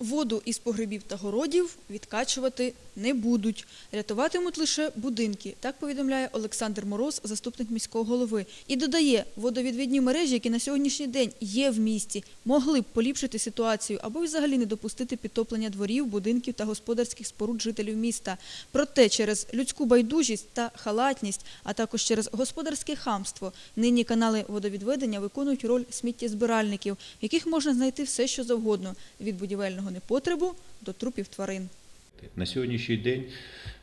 Воду із погребів та городів відкачувати не будуть. Рятуватимуть лише будинки, так повідомляє Олександр Мороз, заступник міського голови. І додає, водовідвідні мережі, які на сьогоднішній день є в місті, могли б поліпшити ситуацію або взагалі не допустити підтоплення дворів, будинків та господарських споруд жителів міста. Проте через людську байдужість та халатність, а також через господарське хамство, нині канали водовідведення виконують роль сміттєзбиральників, в яких можна знайти все, що завгодно – від будівельного непотребу до трупів тварин. На сьогоднішній день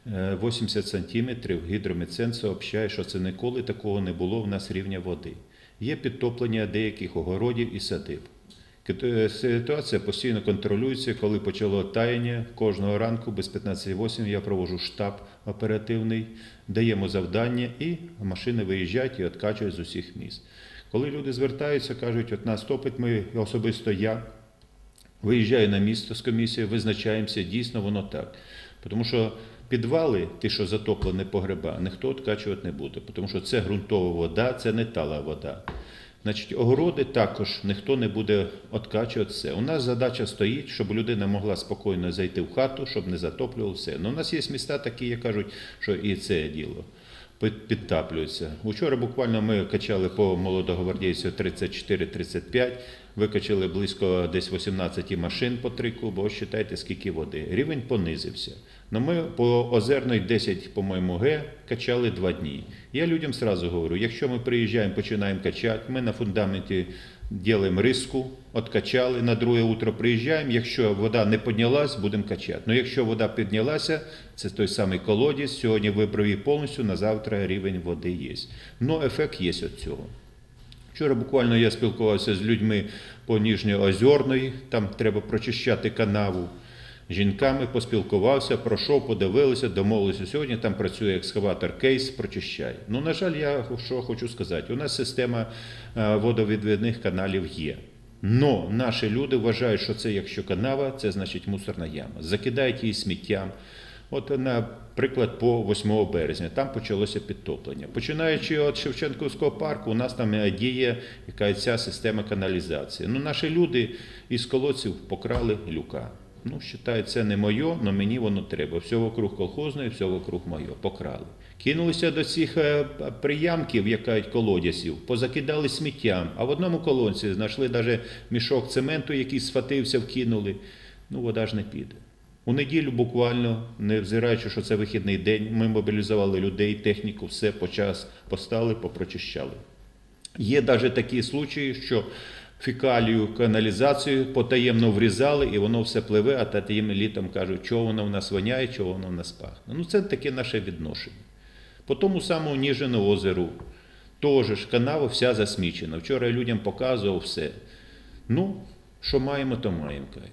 е, 80 сантиметрів гідрометцен сообщає, що це ніколи такого не було в нас рівня води. Є підтоплення деяких огородів і садиб. Е, Ситуація постійно контролюється. Коли почало таяння, кожного ранку без 15.08 я провожу штаб оперативний, даємо завдання і машини виїжджають і відкачують з усіх міст. Коли люди звертаються, кажуть, от нас топить, ми особисто я Виїжджаю на місто з комісією, визначаємося, дійсно воно так. Тому що підвали, ті, що затоплені погреба, ніхто відкачувати не буде, тому що це ґрунтова вода, це не тала вода. Значить, огороди також ніхто не буде відкачувати все. У нас задача стоїть, щоб людина могла спокійно зайти в хату, щоб не затоплювало все. Ну, у нас є міста такі, як кажуть, що і це діло підтаплюються. Учора буквально ми качали по молодогвардійцю 34-35, викачали близько десь 18 машин по три куба. Ось читайте, скільки води. Рівень понизився. Но ми по озерної 10, по-моєму, Г качали два дні. Я людям сразу говорю, якщо ми приїжджаємо, починаємо качати, ми на фундаменті робимо риску, откачали, на друге утро приїжджаємо. Якщо вода не піднялась, будемо качати. Ну якщо вода піднялася, це той самий колодязь, сьогодні вибрав повністю, на завтра рівень води є. Ну, ефект є від цього. Вчора буквально я спілкувався з людьми по Ніжньоозерної, там треба прочищати канаву. Жінками поспілкувався, пройшов, подивилися, домовилися. Сьогодні там працює екскаватор кейс, прочищає. Ну, на жаль, я що хочу сказати, у нас система е, водовідвідних каналів є. Но наші люди вважають, що це якщо канава, це значить мусорна яма. Закидають її сміттям. От, наприклад, по 8 березня там почалося підтоплення. Починаючи від Шевченківського парку, у нас там діє якась ця система каналізації. Ну, наші люди із колодців покрали люка. Ну, вважаю, це не моє, але мені воно треба. Все вокруг колхозної, все вокруг моє. Покрали. Кинулися до цих е, приямків, як колодязів, позакидали сміттям, а в одному колонці знайшли навіть мішок цементу, який сфатився, вкинули. Ну, вода ж не піде. У неділю буквально, не взираючи, що це вихідний день, ми мобілізували людей, техніку, все по час постали, попрочищали. Є навіть такі случаї, що фекалію, каналізацію потаємно врізали, і воно все пливе, а татаєм літом кажуть, чого воно в нас воняє, чого воно в нас пахне. Ну, це таке наше відношення. По тому самому Ніжину озеру, теж ж канава вся засмічена. Вчора я людям показував все. Ну, що маємо, то маємо. кажуть.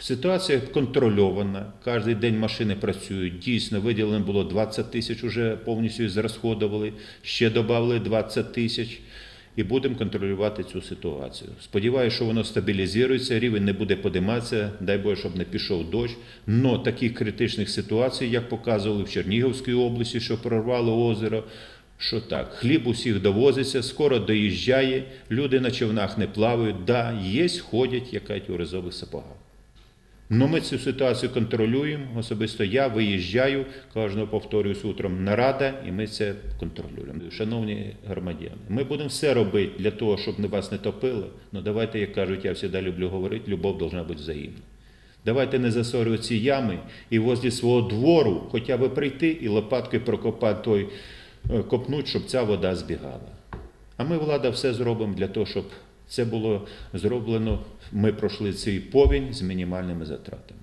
Ситуація контрольована. Кожен день машини працюють. Дійсно, виділено було 20 тисяч, вже повністю зрасходували. Ще додали 20 тисяч. І будемо контролювати цю ситуацію. Сподіваюся, що воно стабілізується, рівень не буде подиматися, дай Боже, щоб не пішов дощ. Но таких критичних ситуацій, як показували в Чернігівській області, що прорвало озеро, що так, хліб усіх довозиться, скоро доїжджає, люди на човнах не плавають, да, є, ходять, якать у ризових сапогах. Ну, ми цю ситуацію контролюємо. Особисто я виїжджаю, кожного повторююсь утром нарада, і ми це контролюємо. Шановні громадяни, ми будемо все робити для того, щоб вас не топило. Ну давайте, як кажуть, я завжди люблю говорити, любов повинна бути взаємна. Давайте не засорювати ці ями і возле свого двору хоча б прийти і лопаткою прокопати той, е, копнуть, щоб ця вода збігала. А ми, влада, все зробимо для того, щоб це було зроблено. Ми пройшли цей повінь з мінімальними затратами.